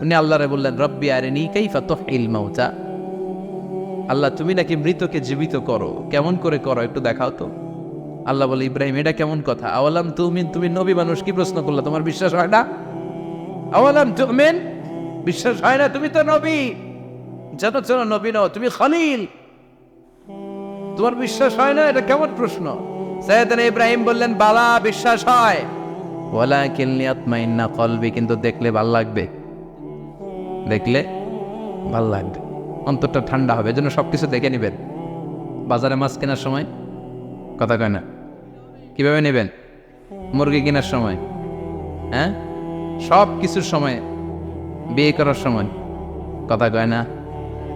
উনি আল্লাহরে বললেন, রব্বি আরিনি কাইফা তুহিল মাউতা। আল্লাহ, তুমি নাকি মৃতকে জীবিত করো। কেমন করে করো একটু দেখাও তো। আল্লাহ বলে, ইব্রাহিম, এটা কেমন কথা? আওয়ালাম তুমি তুমি নবী মানুষ, কি প্রশ্ন করল? তোমার বিশ্বাস হয় না? আওয়ালাম তুমিন, বিশ্বাস হয় না, তুমি তো নবী। যেন যেন নবী নও, তুমি খলিল। তোমার বিশ্বাস হয় না? এটা কেমন প্রশ্ন? সৈয়দনা ইব্রাহিম বললেন, বালা, বিশ্বাস হয়। ওয়ালা কিলনিয়াত মাইন্না কলবি, কিন্তু দেখলে ভালো লাগবে। দেখলে ভালো লাগবে। অন্তরটা ঠান্ডা হবে, এজন্য সব কিছু দেখে নেবেন। বাজারে মাছ কেনার সময়? কথা কয় না। কীভাবে নেবেন? মুরগি কেনার সময়? হ্যাঁ? সব কিছুর সময়। বিয়ে করার সময়? কথা কয় না।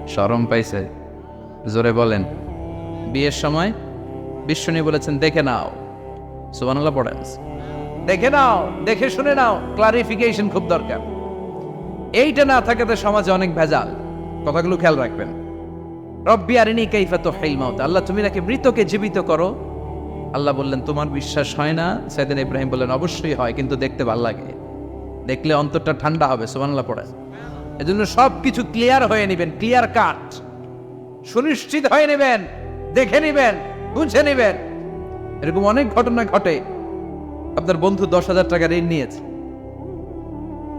সরম পাইছে। জোরে বলেন। বিয়ের সময়? বিশ্বনী বলেছেন, দেখে নাও। সুবানাল্লাহ পড়েন দেখে নাও, দেখে শুনে নাও। ক্লারিফিকেশন খুব দরকার। এইটা না থাকাতে সমাজে অনেক ভেজাল। কথাগুলো খেয়াল রাখবেন। রব্বি আরিনি কাইফা তো মাউত। আল্লাহ, তুমি নাকি মৃতকে জীবিত করো? আল্লাহ বললেন, তোমার বিশ্বাস হয় না? সেদিন ইব্রাহিম বললেন, অবশ্যই হয়, কিন্তু দেখতে ভালো লাগে। দেখলে অন্তরটা ঠান্ডা হবে, সুবহানাল্লাহ পড়ে। এজন্য সব কিছু ক্লিয়ার হয়ে নেবেন, ক্লিয়ার কাট। সুনিশ্চিত হয়ে নেবেন, দেখে নেবেন, বুঝে নেবেন। এরকম অনেক ঘটনা ঘটে। আপনার বন্ধু দশ হাজার টাকা ঋণ নিয়েছে।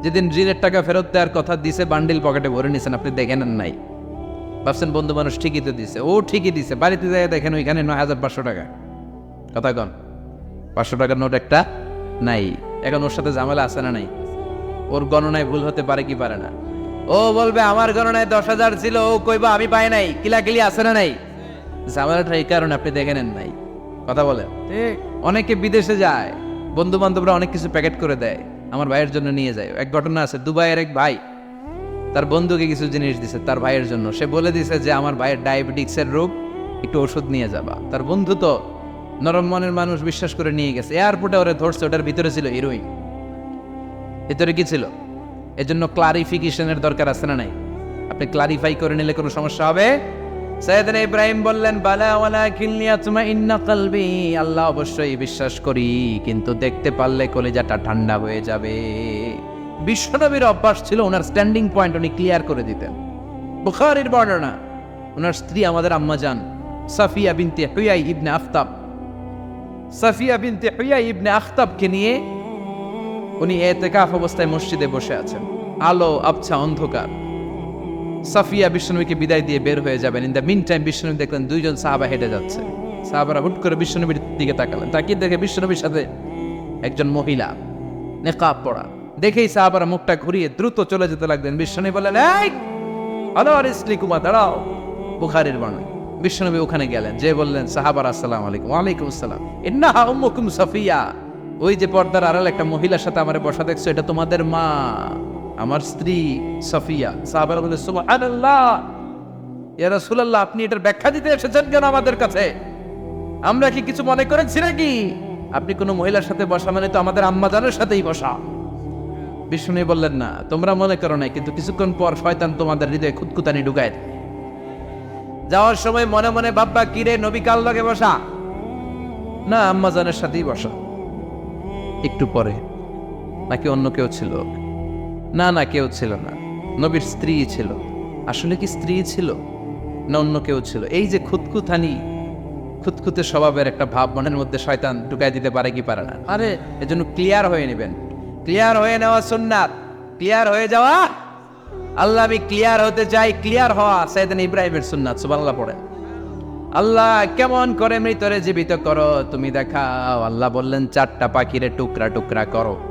যেদিন ঋণের টাকা ফেরত দেওয়ার কথা দিছে বান্ডিল পকেটে ভরে নিয়েছেন আপনি দেখে নেন নাই। ভাবছেন বন্ধু মানুষ ঠিকই তো দিছে। ও ঠিকই দিছে। বাড়িতে যাই দেখেন ওইখানে নয় হাজার পাঁচশো টাকা। কথা কন পাঁচশো টাকার নোট একটা নাই। এখন ওর সাথে ঝামেলা আছে না নাই? ওর গণনায় ভুল হতে পারে কি পারে না? ও বলবে আমার গণনায় দশ হাজার ছিল ও কইবা আমি পাই নাই। কিলাকিলি আছে না নাই? ঝামেলাটা এই কারণে আপনি দেখে নেন নাই। কথা বলেন। ঠিক। অনেকে বিদেশে যায় বন্ধু বান্ধবরা অনেক কিছু প্যাকেট করে দেয়। আমার ভাইয়ের জন্য নিয়ে যায়। এক ঘটনা আছে, দুবাইয়ের এক ভাই, তার বন্ধুকে কিছু জিনিস দিছে তার ভাইয়ের জন্য। সে বলে দিছে যে, আমার ভাইয়ের ডায়াবেটিক্সের রোগ, একটু ওষুধ নিয়ে যাবা। তার বন্ধু তো নরম মনের মানুষ বিশ্বাস করে নিয়ে গেছে। এয়ারপোর্টে ওরে ধরছে, ওটার ভিতরে ছিল হিরোইন ভিতরে কি ছিল? এজন্য ক্লারিফিকেশনের দরকার আছে না নাই? আপনি ক্লারিফাই করে নিলে কোনো সমস্যা হবে? সৈয়দনা ইব্রাহিম বললেন, বালা ওয়ালা কিল্লিয়া তুমা ইন্না কলবি। আল্লাহ অবশ্যই বিশ্বাস করি, কিন্তু দেখতে পারলে কলিজাটা ঠান্ডা হয়ে যাবে। বিশ্বনবীর অভ্যাস ছিল ওনার স্ট্যান্ডিং পয়েন্ট উনি ক্লিয়ার করে দিতেন। বুখারীর বর্ণনা, ওনার স্ত্রী আমাদের আম্মা যান সাফিয়া বিনতে হুয়াই ইবনে আফতাব সাফিয়া বিনতে হুয়াই ইবনে আখতাবকে নিয়ে উনি এতেকাফ অবস্থায় মসজিদে বসে আছেন। আলো, আবছা, অন্ধকার। সাফিয়া বিষ্ণুবীকে বিদায় দিয়ে বের হয়ে যাবেন। ইন দ্য মিন টাইম বিষ্ণুবী দেখলেন দুইজন সাহাবা হেঁটে যাচ্ছে। সাহাবারা হুট করে বিষ্ণুবীর দিকে তাকালেন। তাকিয়ে দেখে বিষ্ণুবীর সাথে একজন মহিলা, নেকাব পড়া দেখেই সাহাবারা মুখটা ঘুরিয়ে দ্রুত চলে যেতে লাগলেন। বিষ্ণুবী বললেন, এই আলো আর ইসলি কুমা, দাঁড়াও। বুখারের বর্ণনা বিষ্ণুনবী ওখানে গেলেন। যে বললেন, সাহাবার আসসালাম আলাইকুম। ওয়ালাইকুম আসসালাম। ইন্নাহা উম্মুকুম সাফিয়া। ওই যে পর্দার আড়াল একটা মহিলার সাথে আমার বসা দেখছ, এটা তোমাদের মা। আমার স্ত্রী সাফিয়া, সাহাবার বলে রাসূলুল্লাহ, আপনি এটার ব্যাখ্যা দিতে এসেছেন কেন আমাদের কাছে? আমরা কি কিছু মনে করেছি নাকি? আপনি কোনো মহিলার সাথে বসা মানে তো আমাদের আম্মাজানের সাথেই বসা। বিষ্ণু বললেন, না, তোমরা মনে করো নাই, কিন্তু কিছুক্ষণ পর শয়তান তোমাদের হৃদয়ে খুদকুতানি ঢুকায় যাওয়ার সময় মনে মনে বাব্বা কিরে নবী কাল লগে বসা? না, আম্মাজানের সাথেই বসা। একটু পরে, নাকি অন্য কেউ ছিল? না না, কেউ ছিল না। নবীর স্ত্রী ছিল। আসলে কি স্ত্রী ছিল? না, অন্য কেউ ছিল। এই যে খুতকুথানি খুতখুতে স্বভাবের একটা ভাব মনের মধ্যে শয়তান ঢুকাই দিতে পারে কি পারে না? আরে, এজন্য ক্লিয়ার হয়ে নেবেন। ক্লিয়ার হয়ে নেওয়া সুন্নাত। ক্লিয়ার হয়ে যাওয়া? আল্লাহ আমি ক্লিয়ার হতে চাই। ক্লিয়ার হওয়া সাইদান ইব্রাহিমের সুন্নাত, সুবহানাল্লাহ পড়েন। আল্লাহ কেমন করে মৃতরে জীবিত করো? তুমি দেখাও। আল্লাহ বললেন, চারটা পাখিরে টুকরা টুকরা করো।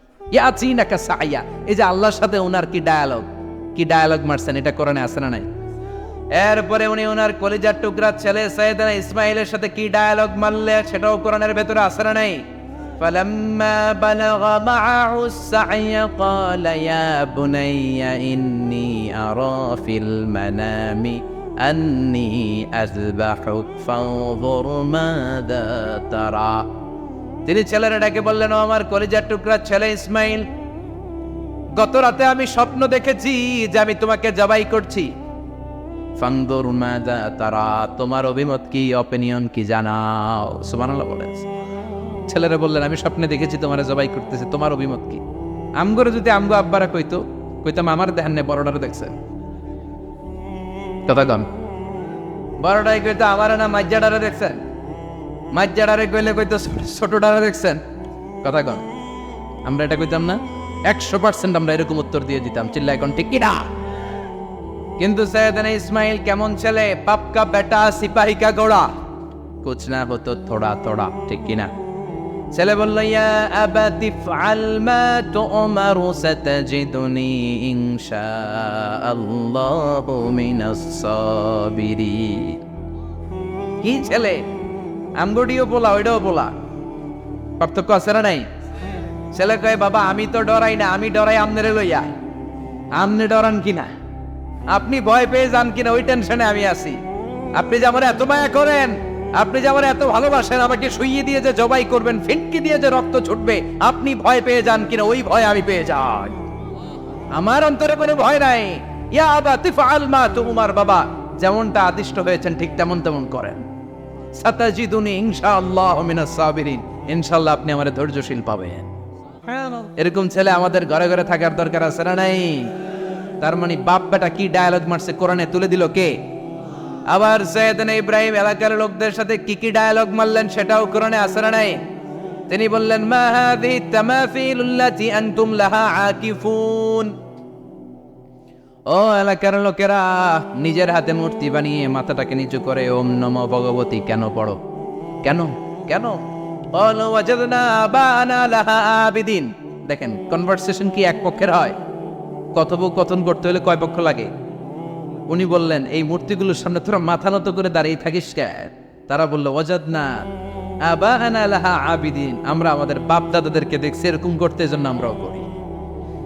ইয়াচিনাকা সায়া এই যে আল্লাহর সাথে ওনার কি ডায়ালগ কি ডায়ালগ মারছেন এটা কোরআনে আছে না নাই এরপরে উনি ওনার কলিজার টুকরা ছেলে সৈয়দানা ইসমাইলের সাথে কি ডায়ালগ মারলে সেটাও কোরআনের ভেতরে আছে না নাই فلما بلغ معه السعي قال يا بني إني أرى في المنام أني أذبحك فانظر ماذا ترى তিনি ছেলেরা ডাকে বললেন আমার কলিজার টুকরা ছেলে ইসমাইল, গত রাতে আমি স্বপ্ন দেখেছি যে আমি তোমাকে জবাই করছি। ফাংদুর মাদা তারা, তোমার অভিমত কি অপিনিয়ন কি জানাও? সুবহানাল্লাহ বলেন ছেলেরা বললেন, আমি স্বপ্নে দেখেছি তোমার জবাই করতেছে, তোমার অভিমত কি? আমগরে যদি আমগো আব্বারা কইতো, কইতাম, আমার দেখান নে বড়টারে দেখছে। কথা কন। বড়টাই কইতো, আমার না মাজ্জাডারে দেখছেন মাজ্জাডারে কইলে কইতো ছোট- ছোটটারে দেখছেন? কথা কন। আমরা এটা কইতাম না? একশো পার্সেন্ট আমরা এরকম উত্তর দিয়ে দিতাম। চিল্লা এখন ঠিক কিনা কিন্তু সৈয়দনা ইসমাইল কেমন ছেলে? পাপকা বেটা সিপাহী কা গোড়া। কুছ না হতো থোড়া থোড়া, ঠিক কিনা? ছেলে বলল, ইয়া আবাতি ফাল মা তুমারু সাতাজিদুনি ইনশাআল্লাহু মিনাস সাবিরিন। কি ছেলে? আমগডিও বলা ওইটাও বলা। পার্থক্য আছে না নাই? ছেলে কয়, বাবা, আমি তো ডরাই না, আমি ডরাই আমনেরে লইয়া। আমনে ডরান কিনা? আপনি ভয় পেয়ে যান কিনা, ওই টেনশনে আমি আছি। আপনি যে আমার এত মায়া করেন, আপনি যে আমার এত ভালোবাসেন, আমাকে শুইয়ে দিয়ে যে জবাই করবেন, ফিনকি দিয়ে যে রক্ত ছুটবে, আপনি ভয় পেয়ে যান কিনা, ওই ভয় আমি পেয়ে যাই। আমার অন্তরে কোনো ভয় নাই। ইয়া আবা, তিফআল মা তুমার বাবা, যেমনটা আদিষ্ট হয়েছেন, ঠিক তেমন তেমন করেন। সাতাজিদুনি ইনশাআল্লাহ মিনাস সাবিরিন। ইনশাআল্লাহ আপনি আমার ধৈর্যশীল পাবেন। এরকম ছেলে আমাদের ঘরে ঘরে থাকার দরকার আছে না নাই? তার মানে বাপ বেটা কি ডায়ালগ মারছে, কোরআনে তুলে দিল কে? আবার সৈয়দনা ইব্রাহিম এলাকার লোকদের সাথে কি কি ডায়ালগ মারলেন সেটাও কোরআনে আছে না নাই? তিনি বললেন, মা হাযিহি তামাসিলুল্লাতি আনতুম লাহা আকিফুন। ও এলাকার লোকেরা, নিজের হাতে মূর্তি বানিয়ে মাথাটাকে নিচু করে ওম নম ভগবতী, কেন পড়ো? কেন? কেন? দেখেন কনভারসেশন কি এক পক্ষের হয়? কথোপকথন করতে হলে কয় পক্ষ লাগে? উনি বললেন, এই মূর্তিগুলোর সামনে তোরা মাথা নত করে দাঁড়িয়ে থাকিস কেন তারা বলল, ওয়াজাদনা না আনা আবিদিন। আমরা আমাদের বাপ দাদাদেরকে দেখছি, এরকম করতে জন্য আমরাও করি।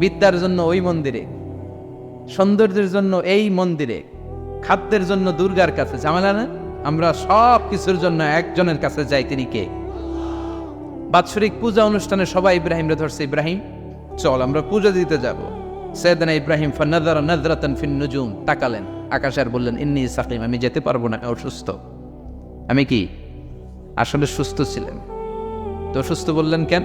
বিদ্যার জন্য ওই মন্দিরে, সৌন্দর্যের জন্য এই মন্দিরে, খাদ্যের জন্য দুর্গার কাছে। ঝামেলা না? আমরা সব কিছুর জন্য একজনের কাছে যাই, তিনি কে? বাৎসরিক পূজা অনুষ্ঠানে সবাই ইব্রাহিমরে ধরছে, ইব্রাহিম, চল, আমরা পূজা দিতে যাব। সৈয়দনা ইব্রাহিম ফিন নুজুম, তাকালেন। আকাশ আর বললেন, ইন্নি সাকিম, আমি যেতে পারব না অসুস্থ। আমি কি? আসলে সুস্থ ছিলেন। তো অসুস্থ বললেন কেন?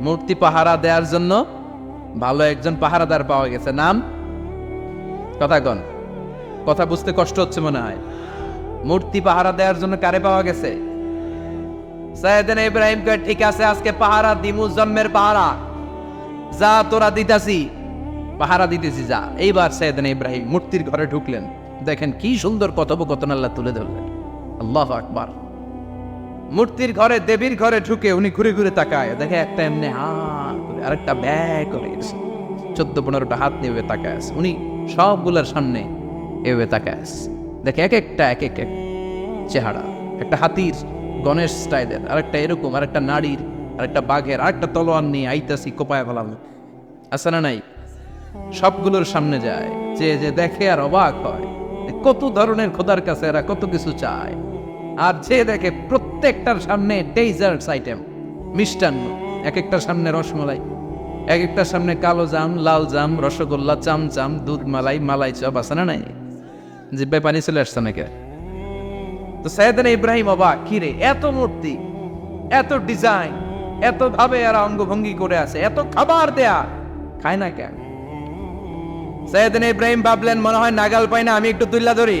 মূর্তি পাহারা দেওয়ার জন্য ভালো একজন পাহারাদার পাওয়া গেছে। নাম? কথা কন কথা বুঝতে কষ্ট হচ্ছে মনে হয়। মূর্তি পাহারা দেওয়ার জন্য কারে পাওয়া গেছে? সাইয়েদিন ইব্রাহিম কয়, ঠিক আছে, আজকে পাহারা দিমু জন্মের পাহারা। যা তোরা দিতাছি, পাহারা দিতেছি যা। এইবার সাইয়েদিন ইব্রাহিম মূর্তির ঘরে ঢুকলেন। দেখেন কি সুন্দর কথোপকথন আল্লাহ তুলে ধরলেন। আল্লাহ আকবার। মূর্তির ঘরে, দেবীর ঘরে ঢুকে উনি ঘুরে ঘুরে তাকায়। দেখে একটা এমনি হা আরেকটা ব্যয় করে চোদ্দ, পনেরোটা হাত নিয়ে তাকায় উনি সবগুলোর সামনে এভাবে তাকায় দেখে এক একটা, এক এক এক চেহারা। একটা হাতির গণেশ স্টাইলের, আরেকটা এরকম, আরেকটা নারীর, আরেকটা বাঘের, আরেকটা তলোয়ার নিয়ে আইতাছি, কোপায় ফেলাম। আছে না নাই? সবগুলোর সামনে যায়। যে যে দেখে আর অবাক হয়। কত ধরনের খোদার কাছে এরা কত কিছু চায়। আর যে দেখে প্রত্যেকটার সামনে ডেজার্টস আইটেম মিষ্টান্ন। এক একটার সামনে রসমলাই এক একটার সামনে কালো জাম, লাল জাম, রসগোল্লা চামচাম দুধ মালাই মালাই চপ, আছে না নাই? জিব্বায় পানি চলে আসছে নাকি? তো সৈয়দান ইব্রাহিম অবাক কিরে এত মূর্তি, এত ডিজাইন এত ভাবে আর অঙ্গভঙ্গি করে আছে, এত খাবার দেয়া, খায় না কেন? সৈয়দান ইব্রাহিম ভাবলেন, মনে হয় নাগাল পাই না, আমি একটু তুল্লা ধরি।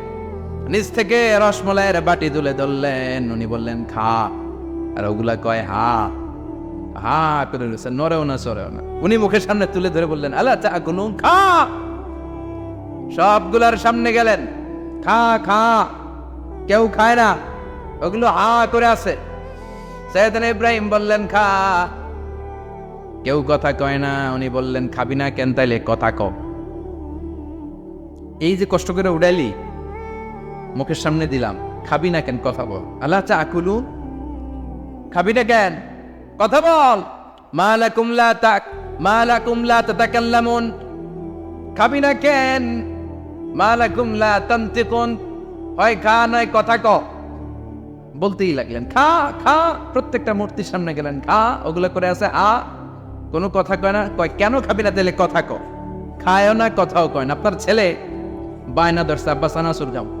নিচ থেকে রসমলাইয়ের বাটি তুলে ধরলেন। উনি বললেন, খা। আর ওগুলা কয়, হা। হা, করে রয়েছে। নরেও না সরেও না। উনি মুখের সামনে তুলে ধরে বললেন আল্লাহ চা গুলুম খা। সবগুলার সামনে গেলেন। খা খা। কেউ খায় না। ওগুলো হা করে আছে। সৈয়দান ইব্রাহিম বললেন, খা। কেউ কথা কয় না। উনি বললেন, খাবি না কেন তাইলে? কথা ক। এই যে কষ্ট করে উড়াইলি মুখের সামনে দিলাম। খাবি না কেন? কথা বল। আল্লাহ চা কুলু খাবি না কেন? কথা বল। মালা কুমলা তাক মালা কুমলা তাতাকাল্লামুন। খাবি না কেন? মালা কুমলা তান্তিকুন। হয় খা, নয় কথা ক। বলতেই লাগলেন, খা খা। প্রত্যেকটা মূর্তির সামনে গেলেন, খা। ওগুলো করে আছে, আ। কোনো কথা কয় না। কয়, কেন খাবি না? তাহলে কথা ক। খায়ও না, কথাও কয় না। আপনার ছেলে বায়না দর্শা আব্বা চানাচুর যাও।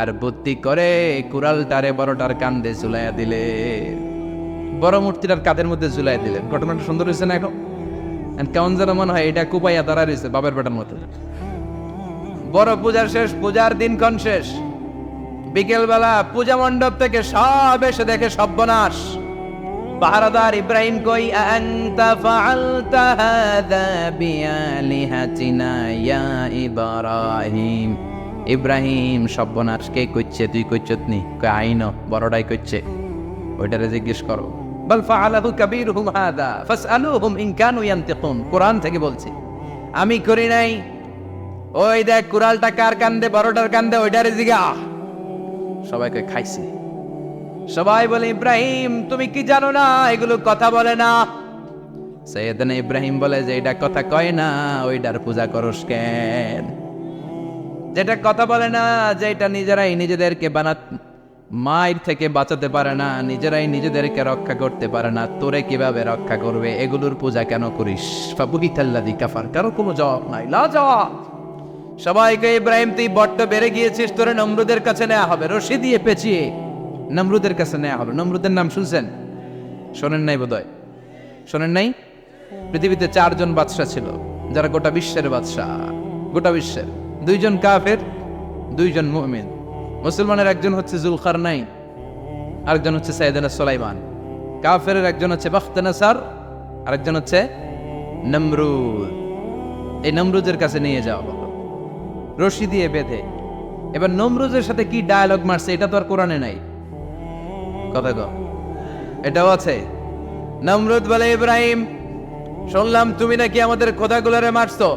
আর বুদ্ধি করে কুড়ালটারে বড়টার কান্দে ঝুলাইয়া দিলে। বড় মূর্তিটার কাঁধের মধ্যে ঝুলাই দিলেন ঘটনাটা সুন্দর হয়েছে না এখন? কেমন যেন মনে হয় এটা কুপাইয়া দাঁড়া রয়েছে বাবের বেটার মতো। বড় পূজার শেষ, পূজার দিনক্ষণ শেষ। বিকেলবেলা পূজা মণ্ডপ থেকে সব এসে দেখে সব্যনাশ পাহারাদার ইব্রাহিম কই, আনতা ফাআলতা হাযা বিআলিহাতিনা ইয়া ইব্রাহিম? ইব্রাহিম সব্যনাশ কে কইছে তুই কইছত নি? কই আইন বড়টাই কইছে ওইটারে জিজ্ঞেস করো। বল ফাআলাহু কাবীরুহুম হাদা, ফাসআলুহুম ইন কানু ইয়ান্তিকুন। কোরআন থেকে বলছি, আমি করি নাই। ওই দেখ, কুড়ালটা কার কান্দে, বড়টার কান্দে, ওইটারে জিগা। সবাইকে খাইছে। সবাই বলে, ইব্রাহিম, তুমি কি জানো না? এগুলো কথা বলে না। সৈয়দনা ইব্রাহিম বলে যে এটা কথা কয় না ওইটার পূজা করস কেন? যেটা কথা বলে না যে এটা নিজেরাই নিজেদেরকে বানা মায়ের থেকে বাঁচাতে পারে না নিজেরাই নিজেদেরকে রক্ষা করতে পারে না তোরে কীভাবে রক্ষা করবে এগুলোর পূজা কেন করিস? কাফার কারও কোনো জবাব নাই লা জবাব সবাইকে ইব্রাহিম তুই বড্ড বেড়ে গিয়েছিস তোরে নমরুদের কাছে নেওয়া হবে রশি দিয়ে পেঁচিয়ে। নমরুদের কাছে নেওয়া হবে নমরুদের নাম শুনছেন? শোনেন নাই বোধহয়? শোনেন নাই? পৃথিবীতে চারজন বাদশা ছিল যারা গোটা বিশ্বের বাদশা গোটা বিশ্বের। দুইজন কাফের, দুইজন মুমিন। মুসলমানের একজন হচ্ছে জুলখার নাই আরেকজন হচ্ছে সাইদানা সোলাইমান। কাফের একজন হচ্ছে বাখতানাসার, আরেকজন হচ্ছে নমরুদ। এই নমরুদের কাছে নিয়ে যাওয়া হলো। রশি দিয়ে বেঁধে। এবার নমরুজের সাথে কি ডায়ালগ মারছে, এটা তো আর কোরআনে নাই। কথা কও এটাও আছে। নমরুদ বলে, ইব্রাহিম, শুনলাম তুমি নাকি আমাদের খোদাগুলারে মারছো।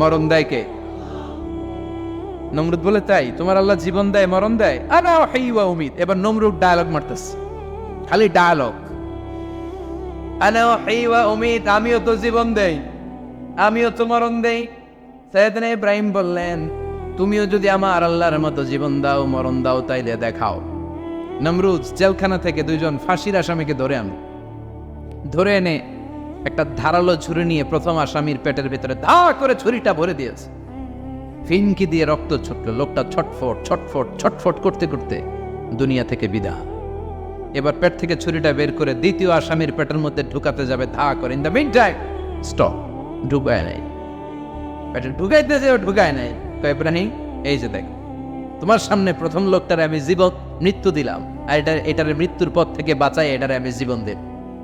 মরণ দেয় কে? নমরুদ বলে, তাই, তোমার আল্লাহ জীবন দেয়, মরণ দেয়? আনা ওয়াহি ওয়া উমিদ এবার নমরুদ ডায়ালগ মারতেছে। খালি ডায়ালগ আনা ওয়াহি ওয়া উমিদ আমিও তো জীবন দেই, আমিও তো মরণ দেই। সৈয়দনা ইব্রাহিম বললেন, তুমিও যদি আমার আল্লাহর মতো জীবন দাও, মরণ দাও, তাইলে দেখাও। নমরুদ জেলখানা থেকে দুইজন ফাঁসির আসামিকে ধরে আনো। ধরে এনে একটা ধারালো ছুরি নিয়ে প্রথম আসামির পেটের ভিতরে ধা করে ছুরিটা ভরে দিয়েছে। ফিনকি দিয়ে রক্ত ছুটলো, লোকটা ছটফট ছটফট ছটফট করতে করতে দুনিয়া থেকে বিদা এবার পেট থেকে ছুরিটা বের করে দ্বিতীয় আসামির পেটের মধ্যে ঢুকাতে যাবে, ধা করে। In the meantime stop ঢুকায় নাই। পেটে ঢুকাইতে যে ঢুকায় নাই। তো ইব্রাহিম, এই যে দেখ, তোমার সামনে প্রথম লোকটারে আমি জীবন, মৃত্যু দিলাম। আর এটা এটার মৃত্যুর পথ থেকে বাঁচাই এটারে আমি জীবন দেব।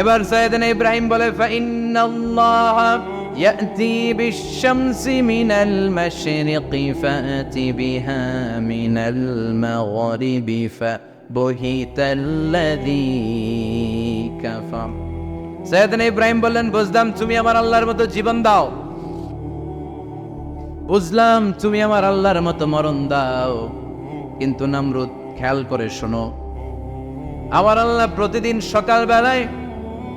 এবার সৈয়দান ইব্রাহিম বলে ফাইন্নাল্লাহ يأتي بالشمس من المشرق فأت بها من المغرب فبهت الذي كفر সৈয়দান ইব্রাহিম বললেন বুঝলাম তুমি আমার আল্লাহর মতো জীবন দাও বুঝলাম তুমি আমার আল্লাহর মতো মরণ দাও কিন্তু নামরুদ খেয়াল করে শোনো আমার আল্লাহ প্রতিদিন সকাল বেলায়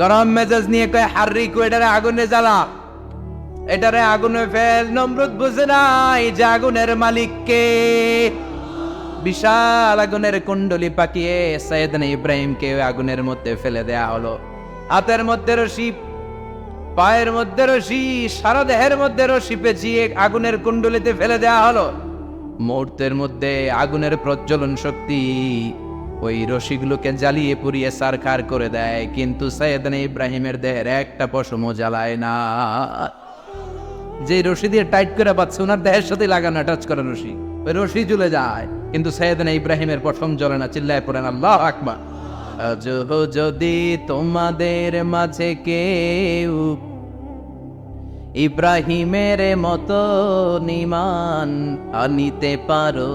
গরম মেজাজ নিয়ে কয়, হার্রি কো, এটারে আগুনে জ্বালা। এটারে আগুনে ফেল, নমরুদ বুঝে নাই যে আগুনের মালিক কে। বিশাল আগুনের কুণ্ডলি পাকিয়ে সৈয়দন ইব্রাহিমকে আগুনের মধ্যে ফেলে দেয়া হলো। হাতের মধ্যে রশি, পায়ের মধ্যে রশি, সারা দেহের মধ্যে রশি পেঁচিয়ে আগুনের কুণ্ডলিতে ফেলে দেয়া হলো। মুহূর্তের মধ্যে আগুনের প্রজ্বলন শক্তি ওই রশিগুলোকে জ্বালিয়ে পুড়িয়ে সারখার করে দেয়, কিন্তু সৈয়দান ইব্রাহিমের দেহের একটা পশমও জ্বালায় না। যে রশি দিয়ে টাইট করে পাচ্ছে ওনার দেহের সাথে লাগানো টাচ করা রশি। ওই রশি জ্বলে যায়, কিন্তু সৈয়দান ইব্রাহিমের পশম জ্বলে না, চিল্লায় পড়েন, আল্লাহ আকবার। যদি তোমাদের মাঝে কেউ ইব্রাহিমের মতো নিমান আনিতে পারো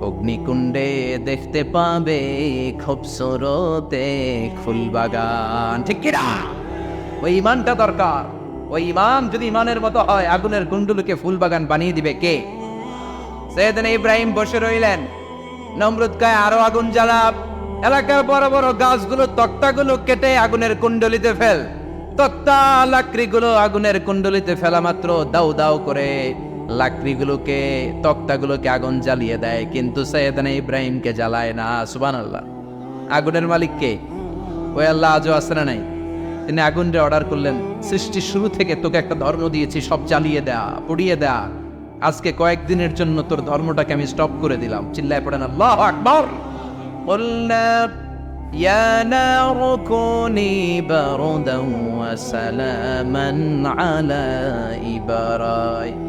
অগ্নিকুণ্ডে দেখতে পাবে খুবসুরতে ফুলবাগান ঠিক কিনা? ওই ইমানটা দরকার। ওই ইমান যদি ইমানের মতো হয়, আগুনের কুণ্ডুলকে ফুলবাগান বানিয়ে দিবে কে? সেদিন ইব্রাহিম বসে রইলেন। নমরুদ আরও আগুন জ্বালাপ। এলাকার বড় বড় গাছগুলো, তক্তাগুলো কেটে আগুনের কুণ্ডলিতে ফেল। তক্তা, লাকড়িগুলো আগুনের কুণ্ডলিতে ফেলা মাত্র দাউ দাউ করে। লাকড়িগুলোকে তক্তাগুলোকে আগুন জ্বালিয়ে দেয় কিন্তু সৈয়দানা ইব্রাহিমকে জ্বালায় না সুবান আল্লাহ আগুনের মালিক কে ওই আল্লাহ আজও আসে না নাই তিনি আগুনটা অর্ডার করলেন সৃষ্টির শুরু থেকে তোকে একটা ধর্ম দিয়েছি সব জ্বালিয়ে দেয়া পুড়িয়ে দেয়া আজকে কয়েকদিনের জন্য তোর ধর্মটাকে আমি স্টপ করে দিলাম চিল্লায় পড়েন আল্লাহ আকবর قلنا يا نار كوني بردا وسلاما على إبراهيم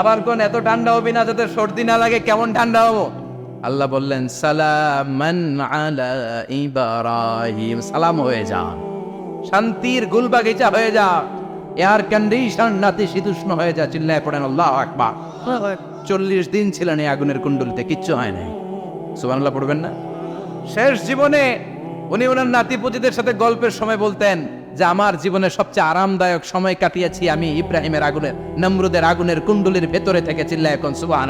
আবার কোন এত ঠান্ডা হবি না যাতে সর্দি না লাগে কেমন ঠান্ডা হব? আল্লাহ বললেন সালামান আলা ইব্রাহিম। সালাম হয়ে যা শান্তির গুলবাগিচা হয়ে যা এয়ার কন্ডিশন নাতি শীতুষ্ণ হয়ে যা চিল্লায় পড়েন আল্লাহ আকবার। চল্লিশ দিন ছিলেন এই আগুনের কুণ্ডলিতে কিচ্ছু হয় নাই। সুবহানাল্লাহ পড়বেন না? শেষ জীবনে উনি ওনার নাতিপুতিদের সাথে গল্পের সময় বলতেন যে আমার জীবনে সবচেয়ে আরামদায়ক সময় কাটিয়েছি আমি ইব্রাহিমের আগুনের নমরুদের আগুনের কুণ্ডলির ভেতরে থেকে চিল্লায় এখন সুবাহ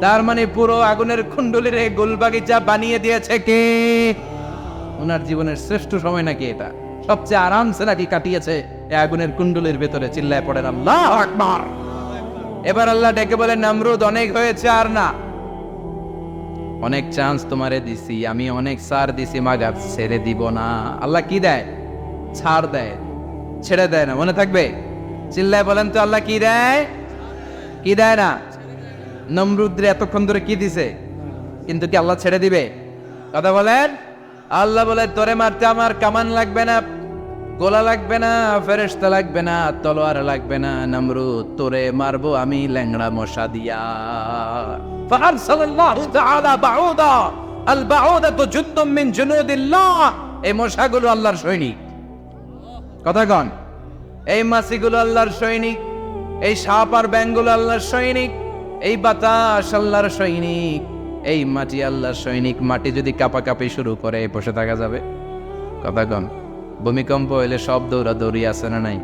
তার মানে পুরো আগুনের কুণ্ডলির এই গোলবাগিচা বানিয়ে দিয়েছে কে? ওনার জীবনের শ্রেষ্ঠ সময় নাকি এটা? সবচেয়ে আরামসে নাকি কাটিয়েছে এই আগুনের কুণ্ডলির ভেতরে, চিল্লায় পড়েন আল্লাহ আকবার। এবার আল্লাহ ডেকে বলে, নামরুদ, অনেক হয়েছে আর না? অনেক চান্স তোমারে দিছি, আমি অনেক সার দিছি মাগার ছেড়ে দিব না। আল্লাহ কি দেয়? ছাড় দেয়, ছেড়ে দেয় না, মনে থাকবে? চিল্লায় বলেন তো আল্লাহ কি দেয়? কি দেয় না? নমরুদ্রে এতক্ষণ ধরে কি দিছে? কিন্তু কি আল্লাহ ছেড়ে দিবে? কথা বলেন? আল্লাহ বলে, তোরে মারতে আমার কামান লাগবে না, গোলা লাগবে না ফেরেস্তা লাগবে না, তলোয়ার লাগবে না নমরু তোরে মারবো আমি ল্যাংড়া মশা দিয়া। আল বাউদা তো যুদ্ধ মিন জুনুদিল্লাহ। এই মশাগুলো আল্লাহর সৈনিক। কথা কন। এই মাছিগুলো আল্লাহর সৈনিক, এই সাপ আর ব্যাঙগুলো আল্লাহর সৈনিক, এই বাতাস আল্লাহর সৈনিক, এই মাটি আল্লাহর সৈনিক, মাটি যদি কাপাকাপি শুরু করে বসে থাকা যাবে। কথা কন, ভূমিকম্প হইলে সব দৌড়াদৌড়ি আছে না নাই?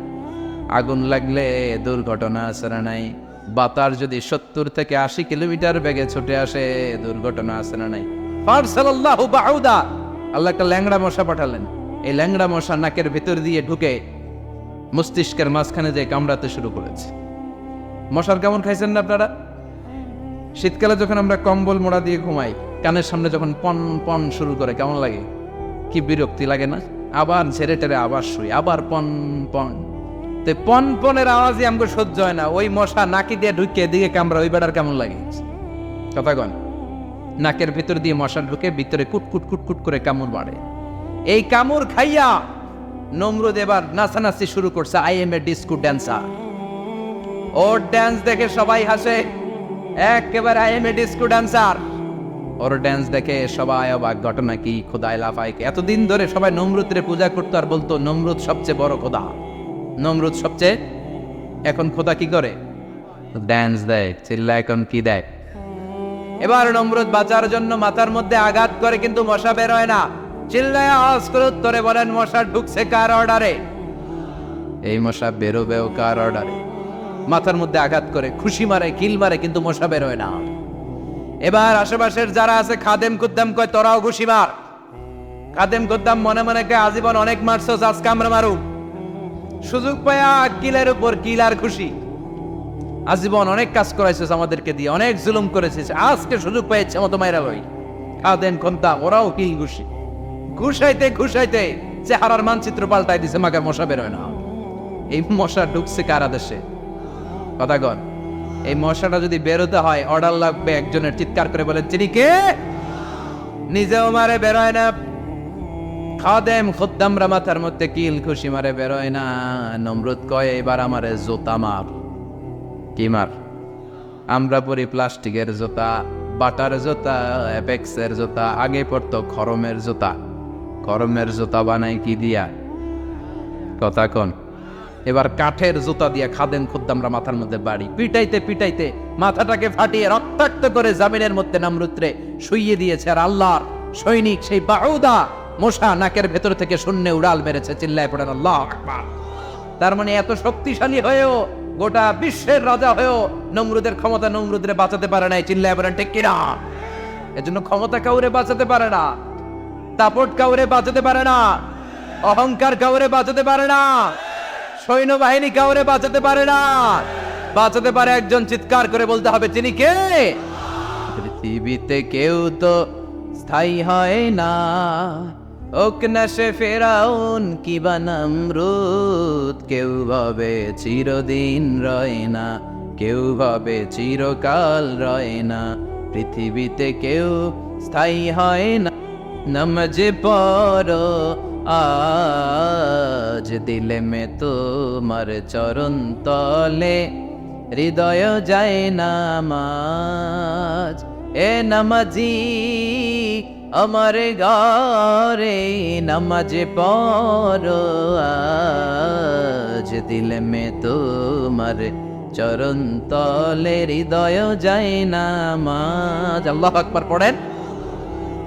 আগুন লাগলে দুর্ঘটনা আছে না নাই? বাতার যদি সত্তর থেকে আশি কিলোমিটার বেগে ছুটে আসে, দুর্ঘটনা আছে না নাই? আল্লাহ একটা ল্যাংড়া মশা পাঠালেন। এই ল্যাংড়া মশা নাকের ভেতর দিয়ে ঢুকে মস্তিষ্কের মাঝখানে যে কামড়াতে শুরু করেছে। মশার কেমন খাইছেন না আপনারা? শীতকালে যখন আমরা কম্বল মোড়া দিয়ে ঘুমাই, কানের সামনে যখন পন পন শুরু করে, কেমন লাগে? কি বিরক্তি লাগে না? আবার ঝেড়ে টেরে আবার শুই, আবার পন পন। তো পন পনেরো আওয়াজই আমাকে সহ্য হয় না। ওই মশা নাকি দিয়ে ঢুকে দিকে কামড়া ওই বেড়ার কেমন লাগে? কথা কন। নাকের ভিতর দিয়ে মশা ঢুকে, ভিতরে কুট কুট কুট কুট করে কামড় মারে। এই কামড় খাইয়া নমরুদ এবার নাচানাচি শুরু করছে I am a disco dancer or dance দেখে সবাই হাসে, একেবারে I am a disco dancer or dance দেখে সবাই অবাক, ঘটনা কি? খোদায় লাফাইকে এতদিন ধরে সবাই নমরুদরে পূজা করতো আর বলতো, নমরুদ সবচেয়ে বড় খোদা। নমরুদ সবচেয়ে, এখন খোদা কি করে? ড্যান্স দেয় চিল্লা এখন কি দেয়? এবার নমরুদ বাঁচার জন্য মাথার মধ্যে আঘাত করে, কিন্তু মশা বের হয় না। চিল্লায় আওয়াজ করে উত্তরে বলেন মশা ঢুকছে কার অর্ডারে? এই মশা বেরোবেও কার অর্ডারে? মাথার মধ্যে আঘাত করে, খুশি মারে, কিল মারে, কিন্তু মশা বেরোয় না। এবার আশেপাশের যারা আছে, খাদেম কুদ্দাম কয়, তোরাও ঘুষি মার। খাদেম কুদ্দাম মনে মনে কয়, আজীবন অনেক মারছস, আজকে আমরা মারু সুযোগ পায়া কিলের উপর কিল আর খুশি। আজীবন অনেক কাজ করাইছিস আমাদেরকে দিয়ে, অনেক জুলুম করেছিস, আজকে সুযোগ পেয়েছে মতো মাইরা লই। খাদেন খন্তা ওরাও কিল ঘুষি। ঘুষাইতে ঘুষাইতে চেহারার মানচিত্র পাল্টাই দিছে, মাকে মশা বেরোয় না। এই মশা ঢুকছে কারা দেশে কথা কন এই মশাটা যদি বেরোতে হয়, অর্ডার লাগবে একজনের, চিৎকার করে বলেন চিনি কে? নিজেও মারে বেরোয় না। খাদেম খুদ্দামরা মাথার মধ্যে কিল খুশি মারে বেরোয় না। নমরুদ কয়, এবার আমারে জোতা মার। কি মার? আমরা পরি প্লাস্টিকের জোতা, বাটার জোতা, অ্যাপেক্সের জোতা, আগে পড়তো খরমের জুতা। খরমের জুতা বানাই কি দিয়া? কথা কন। এবার কাঠের জুতা দিয়ে খাদেন খুদ্দামরা মাথার মধ্যে বাড়ি। পিটাইতে পিটাইতে মাথাটাকে ফাটিয়ে রক্তাক্ত করে জামিনের মধ্যে নামরুত্রে শুইয়ে দিয়েছে আর আল্লাহর সৈনিক সেই বাউদা মশা নাকের ভেতর থেকে শূন্য উড়াল মেরেছে, চিল্লায় পড়েন আল্লাহ আকবার। তার মানে এত শক্তিশালী হয়েও গোটা বিশ্বের রাজা হয়েও নমরুদের ক্ষমতা নমরুদের বাঁচাতে পারে নাই, চিল্লায় পড়েন, ঠিক কিনা? এজন্য ক্ষমতা কাউরে বাঁচাতে পারে না। দাপট কাউরে বাঁচাতে পারে না, অহংকার কাউরে বাঁচাতে পারে না, সৈন্যবাহিনী কাউরে বাঁচাতে পারে না। বাঁচাতে পারে একজন চিৎকার করে বলতে হবে তিনি কে? পৃথিবীতে কেউ তো স্থায়ী হয় না। ওক না সে ফেরাউন কি বা নামরুদ কেউ ভাবে চিরদিন রয় না, কেউ ভাবে চিরকাল রয় না। পৃথিবীতে কেউ স্থায়ী হয় না। নমজ পড়ো আজ দিলে মে তোমার চরণ তলে হৃদয় যায় নামাজ এ নামাজি আমার ঘরে নামাজ পড়ো আজ দিলে মে তোমার চরণ তলে হৃদয় যায় নামাজ আল্লাহ আকবার পড়েন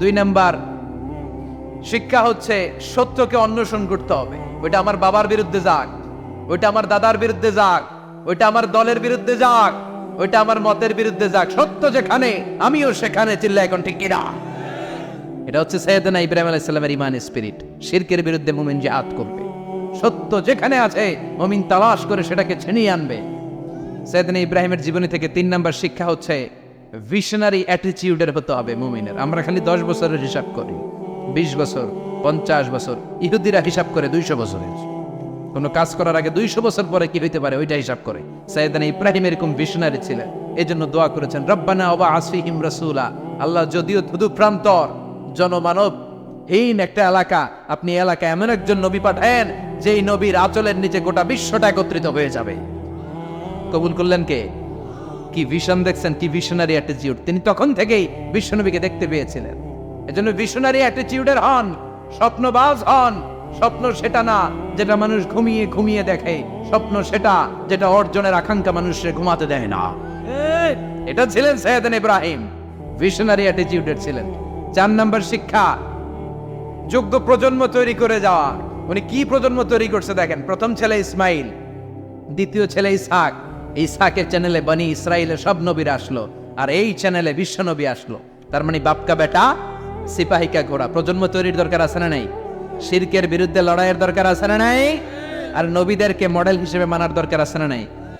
দুই নাম্বার, শিক্ষা হচ্ছে সত্যকে অন্বেষণ করতে হবে। ওইটা আমার বাবার বিরুদ্ধে যাক, ওইটা আমার দাদার বিরুদ্ধে যাক, ওইটা আমার দলের বিরুদ্ধে যাক, ওইটা আমার মতের বিরুদ্ধে যাক। সত্য যেখানে, আমিও সেখানে চিল্লা এখন ঠিক কিনা? এটা হচ্ছে সৈয়দনা ইব্রাহিম আলাইসাল্লামের ইমান স্পিরিট। শিরকের বিরুদ্ধে মুমিন জিহাদ করবে। সত্য যেখানে আছে, মুমিন তালাশ করে সেটাকে ছিনিয়ে আনবে। সৈয়দনা ইব্রাহিমের জীবনী থেকে তিন নাম্বার শিক্ষা হচ্ছে ভিশনারি অ্যাটিটিউডের হতে হবে মুমিনের। আমরা খালি দশ বছরের হিসাব করি, বিশ বছর, পঞ্চাশ বছর, ইহুদিরা হিসাব করে দুইশো বছরের। কোনো কাজ করার আগে দুইশো বছর পরে কি হইতে পারে ওইটা হিসাব করে। সাইদানা ইব্রাহিম এরকম ভিশনারি ছিলেন এই জন্য দোয়া করেছেন, রব্বানা অবা আসফিহিম রসুলা আল্লাহ যদিও ধুধু প্রান্তর, জনমানব, হীন একটা এলাকা, আপনি এই এলাকায় এমন একজন নবী পাঠায়েন, যেই নবীর আচলের নিচে গোটা বিশ্বটা একত্রিত হয়ে যাবে। কবুল করলেন কে? কি ভিশন দেখছেন কি ভিশনারি অ্যাটিটিউড তিনি তখন থেকেই বিশ্বনবীকে দেখতে পেয়েছিলেন। এজন্য ভিশনারি অ্যাটিটিউডের হন স্বপ্নবাজ হন স্বপ্ন সেটা না যেটা মানুষ ঘুমিয়ে ঘুমিয়ে দেখে স্বপ্ন সেটা যেটা অর্জনের আকাঙ্ক্ষা মানুষের ঘুমাতে দেয় না। এটা ছিলেন সৈয়দান ইব্রাহিম ভিশনারি অ্যাটিটিউডের ছিলেন। চার নাম্বার শিক্ষা যোগ্য প্রজন্ম তৈরি করে যাওয়া। উনি কি প্রজন্ম তৈরি করছে দেখেন? প্রথম ছেলে ইসমাইল দ্বিতীয় ছেলে ইসহাক ইসহাকের চ্যানেলে বনি ইসরায়েলের সব নবীরা আসলো, আর এই চ্যানেলে বিশ্ব নবী আসলো। তার মানে বাপকা বেটা, সিপাহিকা ঘোড়া। প্রজন্ম তৈরির দরকার আছে না নাই? শিরকের বিরুদ্ধে লড়াইয়ের দরকার আছে না নাই? আর নবীদেরকে মডেল হিসেবে মানার দরকার আছে না নাই?